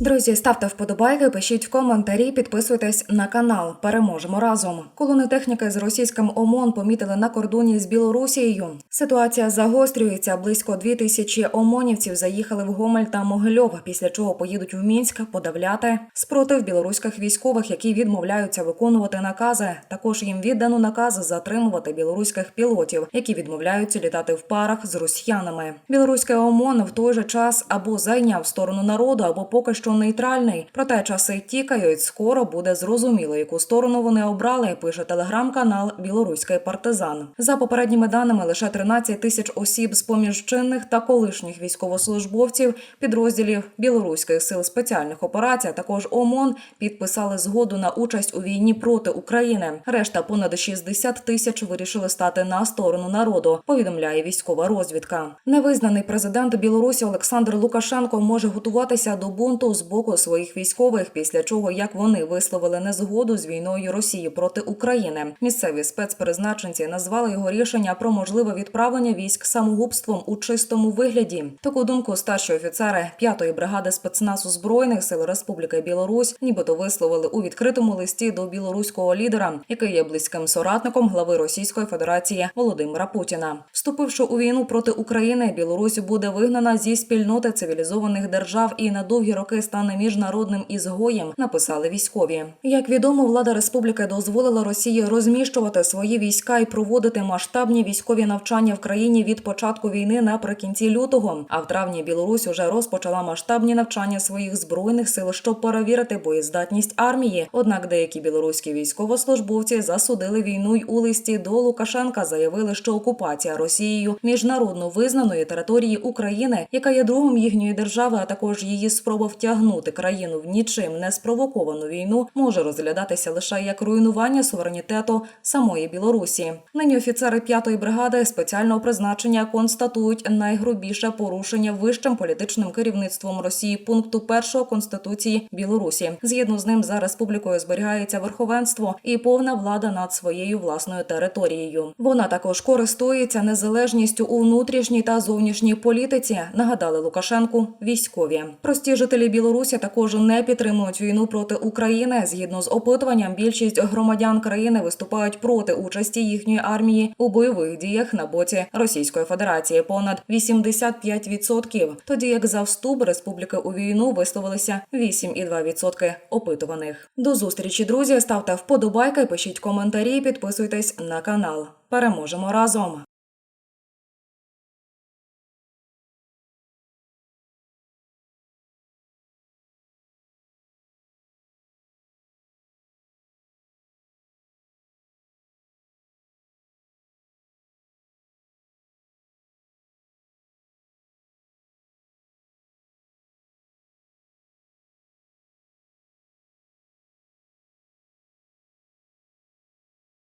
Друзі, ставте вподобайки, пишіть в коментарі, підписуйтесь на канал. Переможемо разом. Колони техніки з російським ОМОН помітили на кордоні з Білорусією. Ситуація загострюється. Близько дві тисячі ОМОНівців заїхали в Гомель та Могильов, після чого поїдуть в Мінськ подавляти спротив білоруських військових, які відмовляються виконувати накази. Також їм віддано наказ затримувати білоруських пілотів, які відмовляються літати в парах з росіянами. Білоруське ОМОН в той же час або зайняв сторону народу, або поки що нейтральний. Проте часи тікають. Скоро буде зрозуміло, яку сторону вони обрали. Пише телеграм-канал Білоруський партизан. За попередніми даними, лише 13 тисяч осіб з поміж чинних та колишніх військовослужбовців підрозділів білоруських сил спеціальних операцій, а також ОМОН підписали згоду на участь у війні проти України. Решта понад 60 тисяч вирішили стати на сторону народу. Повідомляє військова розвідка. Невизнаний президент Білорусі Олександр Лукашенко може готуватися до бунту з боку своїх військових, після чого як вони висловили незгоду з війною Росії проти України. Місцеві спецпризначенці назвали його рішення про можливе відправлення військ самогубством у чистому вигляді. Таку думку старші офіцери 5-ї бригади спецназу збройних сил Республіки Білорусь, нібито висловили у відкритому листі до білоруського лідера, який є близьким соратником глави Російської Федерації Володимира Путіна. Вступивши у війну проти України, Білорусь буде вигнана зі спільноти цивілізованих держав і на довгі роки стане міжнародним ізгоєм. Написали військові. Як відомо, влада республіки дозволила Росії розміщувати свої війська і проводити масштабні військові навчання в країні від початку війни наприкінці лютого. А в травні Білорусь уже розпочала масштабні навчання своїх збройних сил, щоб перевірити боєздатність армії. Однак деякі білоруські військовослужбовці засудили війну й у листі до Лукашенка заявили, що окупація Росією міжнародно визнаної території України, яка є другом їхньої держави, а також її спроба втягнути країну в нічим не спровоковану війну, може розглядатися лише як руйнування суверенітету самої Білорусі. Нині офіцери 5-ї бригади спеціального призначення констатують найгрубіше порушення вищим політичним керівництвом Росії пункту першого конституції Білорусі. Згідно з ним за республікою зберігається верховенство і повна влада над своєю власною територією. Вона також користується незалежністю у внутрішній та зовнішній політиці. Нагадали Лукашенку військові. Прості жителі Білорусі також не підтримують війну проти України. Згідно з опитуванням, більшість громадян країни виступають проти участі їхньої армії у бойових діях на боці Російської Федерації. Понад 85%. Тоді як за вступ республіки у війну висловилися 8,2% опитуваних. До зустрічі, друзі. Ставте вподобайки, пишіть коментарі, підписуйтесь на канал. Переможемо разом.